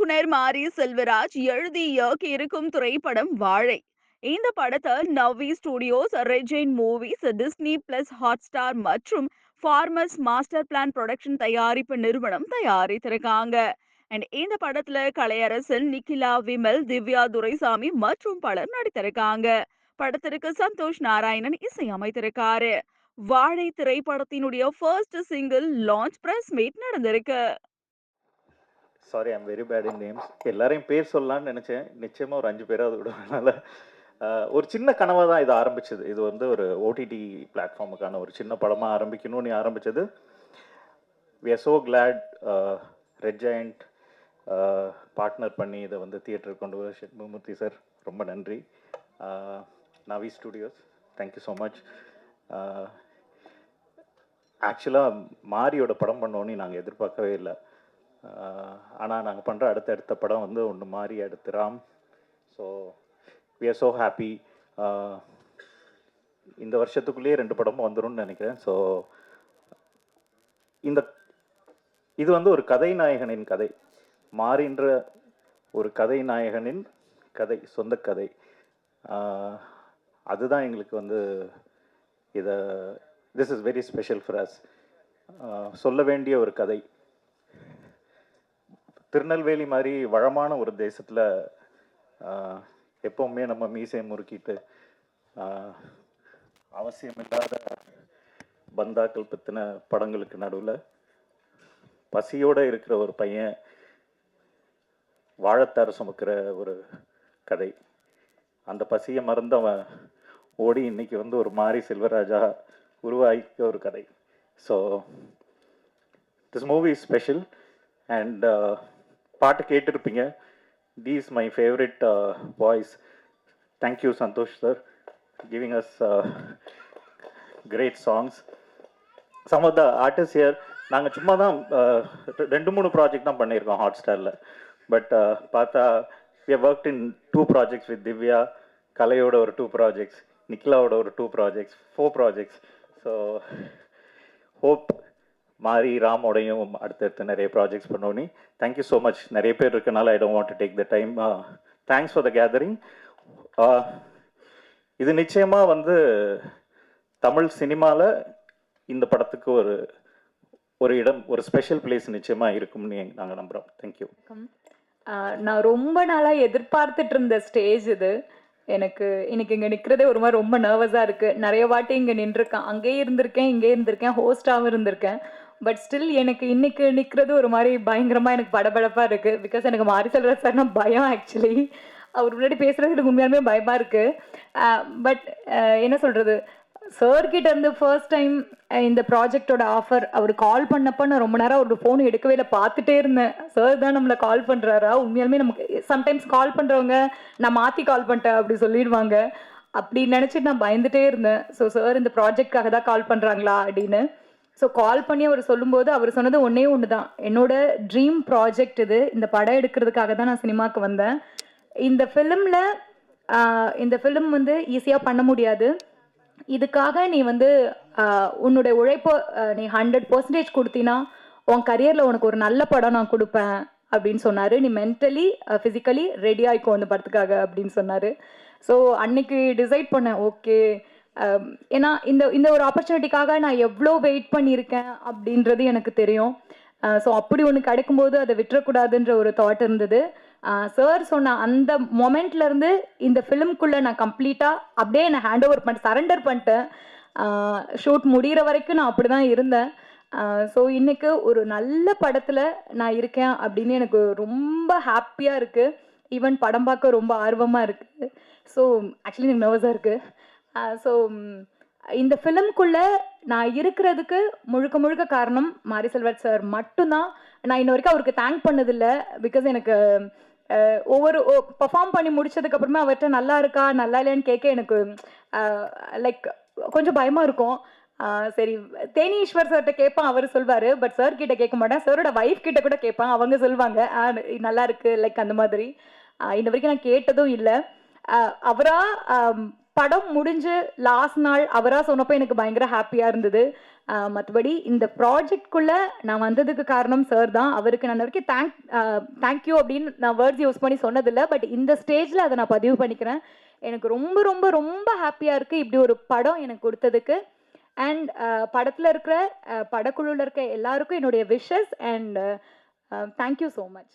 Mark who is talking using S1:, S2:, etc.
S1: இயக்குனர் மாரி செல்வராஜ் எழுதி இயக்கி இருக்கும் திரைப்படம் வாழை. இந்த படத்தை நவ்வி ஸ்டுடியோஸ் ரெஜெயின் movies Disney plus hot star மற்றும் ஃபார்மர்ஸ் மாஸ்டர் பிளான் ப்ரொடக்ஷன் தயாரிப்பு நிறுவனம் தயாரித்திருக்காங்க. அண்ட் இந்த படத்துல கலையரசன் நிக்கிலா விமல் திவ்யா துரைசாமி மற்றும் பலர் நடித்திருக்காங்க. படத்திற்கு சந்தோஷ் நாராயணன் இசையமைத்திருக்காரு. வாழை திரைப்படத்தினுடைய first single launch press meet நடந்திருக்கு.
S2: Sorry I'm very bad in names எல்லாரையும் பேர் சொல்லலாம்னு நினச்சேன். நிச்சயமாக ஒரு அஞ்சு பேராவது விடுவதனால ஒரு சின்ன கனவாக தான் இது ஆரம்பிச்சது. இது வந்து ஒரு ஓடிடி பிளாட்ஃபார்முக்கான ஒரு சின்ன படமாக ஆரம்பிக்கணும்னு ஆரம்பித்தது we are so glad Red Giant partner பண்ணி இதை வந்து தியேட்டர் கொண்டு வர ஷெட்மூர்த்தி சார் ரொம்ப நன்றி. Navi studios thank you so much ஆக்சுவலாக மாரியோட படம் பண்ணோன்னு நாங்கள் எதிர்பார்க்கவே இல்லை. ஆனால் நாங்கள் பண்ணுற அடுத்த அடுத்த படம் வந்து ஒன்று மாறி அடுத்து Ram. So we are so happy இந்த வருஷத்துக்குள்ளேயே ரெண்டு படமும் வந்துரும்னு நினைக்கிறேன். ஸோ இந்த இது வந்து ஒரு கதை நாயகனின் கதை. மாறின்ற ஒரு கதை நாயகனின் கதை சொந்த கதை. அதுதான் எங்களுக்கு வந்து இதை this is very special for us சொல்ல வேண்டிய ஒரு கதை. திருநெல்வேலி மாதிரி வளமான ஒரு தேசத்தில் எப்போவுமே நம்ம மீசையை முறுக்கிட்டு அவசியமில்லாத பந்தாக்கள் பற்றின படங்களுக்கு நடுவில் பசியோடு இருக்கிற ஒரு பையன் வாழைத்தாறு சுமக்கிற ஒரு கதை. அந்த பசியை மறந்தவன் ஓடி இன்னைக்கு வந்து ஒரு மாரி செல்வராஜா உருவாக்கிய ஒரு கதை. So this movie is special and பாட்டு கேட்டிருப்பீங்க. These my favourite voice thank you Santhosh sir giving us great songs some of the artist year நாங்கள் சும்மா தான் ரெண்டு மூணு ப்ராஜெக்ட் தான் பண்ணியிருக்கோம் ஹாட் ஸ்டாரில் பட் பார்த்தா we work in two projects with Divya கலையோட ஒரு டூ ப்ராஜெக்ட்ஸ் நிக்கிலாவோட ஒரு two projects four projects so hope Mari ராமோடையும் அடுத்தடுத்து நிறைய ப்ராஜெக்ட்ஸ் பண்ணோன்னே தேங்க்யூ ஸோ மச் நிறைய பேர் இருக்கனால I don't want to take the time thanks for the gathering இது நிச்சயமாக வந்து தமிழ் சினிமாவில் இந்த படத்துக்கு ஒரு ஒரு இடம் ஒரு ஸ்பெஷல் பிளேஸ் நிச்சயமாக இருக்கும்னு நாங்கள் நம்புகிறோம் தேங்க்யூ
S3: நான் ரொம்ப நாளாக எதிர்பார்த்துட்டு இருந்த ஸ்டேஜ் இது. எனக்கு இன்னைக்கு இங்கே நிற்கிறதே ஒரு மாதிரி ரொம்ப நர்வஸாக இருக்குது நிறைய வாட்டி இங்கே நின்றுருக்கேன். அங்கேயே இருந்திருக்கேன் இங்கே இருந்திருக்கேன் ஹோஸ்டாகவும் இருந்திருக்கேன். பட் ஸ்டில் எனக்கு இன்னைக்கு நிற்கிறது ஒரு மாதிரி பயங்கரமாக எனக்கு படபடப்பாக இருக்குது பிகாஸ் எனக்கு மாரி செல்வ சார்னா பயம் ஆக்சுவலி அவர் முன்னாடி பேசுகிறது எனக்கு உண்மையாலுமே பயமாக இருக்குது பட் என்ன சொல்கிறது சார்கிட்ட இருந்து ஃபர்ஸ்ட் டைம் இந்த ப்ராஜெக்டோட ஆஃபர் அவர் கால் பண்ணப்போ நான் ரொம்ப நேரம் அவரோட ஃபோன் எடுக்கவே இல்லை பார்த்துட்டே இருந்தேன். சார் தான் நம்மளை கால் பண்ணுறாரா உண்மையாலுமே நமக்கு சம்டைம்ஸ் கால் பண்ணுறவங்க நான் மாற்றி கால் பண்ணிட்டேன் அப்படி சொல்லிடுவாங்க. அப்படி நினச்சிட்டு நான் பயந்துட்டே இருந்தேன். ஸோ சார் இந்த ப்ராஜெக்ட்காக தான் கால் பண்ணுறாங்களா அப்படின்னு. ஸோ கால் பண்ணி அவர் சொல்லும்போது அவர் சொன்னது ஒன்றே ஒன்று தான் என்னோட ட்ரீம் ப்ராஜெக்ட் இது. இந்த படம் எடுக்கிறதுக்காக தான் நான் சினிமாவுக்கு வந்தேன். இந்த ஃபிலிமில் இந்த ஃபிலிம் வந்து ஈஸியாக பண்ண முடியாது. இதுக்காக நீ வந்து உன்னுடைய உழைப்போ நீ ஹண்ட்ரட் பர்சன்டேஜ் கொடுத்தினா உன் கரியரில் உனக்கு ஒரு நல்ல படம் நான் கொடுப்பேன் அப்படின்னு சொன்னார். நீ மென்டலி ஃபிசிக்கலி ரெடி ஆகிக்கும் அந்த படத்துக்காக அப்படின்னு சொன்னார். ஸோ அன்னைக்கு டிசைட் பண்ணேன் ஓகே ஏன்னா இந்த இந்த ஒரு ஆப்பர்ச்சுனிட்டிக்காக நான் எவ்வளோ வெயிட் பண்ணியிருக்கேன் அப்படின்றது எனக்கு தெரியும். ஸோ அப்படி ஒன்று கிடைக்கும்போது அதை விட்டுறக்கூடாதுன்ற ஒரு தாட் இருந்தது. சார் சொன்ன அந்த மொமெண்ட்லேருந்து இந்த ஃபிலிம்குள்ளே நான் கம்ப்ளீட்டாக அப்படியே நான் ஹேண்ட் ஓவர் பண்ணிட்டு சரண்டர் பண்ணிட்டேன். ஷூட் முடிகிற வரைக்கும் நான் அப்படி தான் இருந்தேன் ஸோ இன்றைக்கு ஒரு நல்ல படத்தில் நான் இருக்கேன் அப்படின்னு எனக்கு ரொம்ப ஹாப்பியாக இருக்குது ஈவன் படம் பார்க்க ரொம்ப ஆர்வமாக இருக்குது ஸோ ஆக்சுவலி எனக்கு நர்வஸாக இருக்குது ஸோ இந்த ஃபிலிம்குள்ளே நான் இருக்கிறதுக்கு முழுக்க முழுக்க காரணம் மாரி செல்வராஜ் சார் மட்டும்தான். நான் இன்ன வரைக்கும் அவருக்கு தேங்க் பண்ணதில்லை பிகாஸ் எனக்கு ஒவ்வொரு பர்ஃபார்ம் பண்ணி முடிச்சதுக்கப்புறமா அவர்கிட்ட நல்லா இருக்கா நல்லா இல்லையான்னு கேட்க எனக்கு லைக் கொஞ்சம் பயமாக இருக்கும். சரி தேனீஸ்வர் சார்கிட்ட கேட்பான் அவர் சொல்வார் பட் சார் கிட்ட கேட்க மாட்டேன். சாரோட ஒய்ஃப் கிட்ட கூட கேட்பான் அவங்க சொல்லுவாங்க நல்லா இருக்கு லைக் அந்த மாதிரி. இன்ன வரைக்கும் நான் கேட்டதும் இல்லை. அவரா படம் முடிஞ்சு லாஸ்ட் நாள் அவராக சொன்னப்போ எனக்கு பயங்கர ஹாப்பியாக இருந்தது. மற்றபடி இந்த ப்ராஜெக்ட்குள்ளே நான் வந்ததுக்கு காரணம் சார் தான். அவருக்கு நான் வரைக்கும் தேங்க் தேங்க்யூ அப்படின்னு நான் வேர்ட்ஸ் யூஸ் பண்ணி சொன்னதில்லை. பட் இந்த ஸ்டேஜில் அதை நான் பதிவு பண்ணிக்கிறேன். எனக்கு ரொம்ப ரொம்ப ரொம்ப ஹாப்பியாக இருக்குது இப்படி ஒரு படம் எனக்கு கொடுத்ததுக்கு. அண்ட் படத்தில் இருக்கிற படக்குழுவில் இருக்க எல்லாருக்கும் என்னுடைய wishes and thank you so much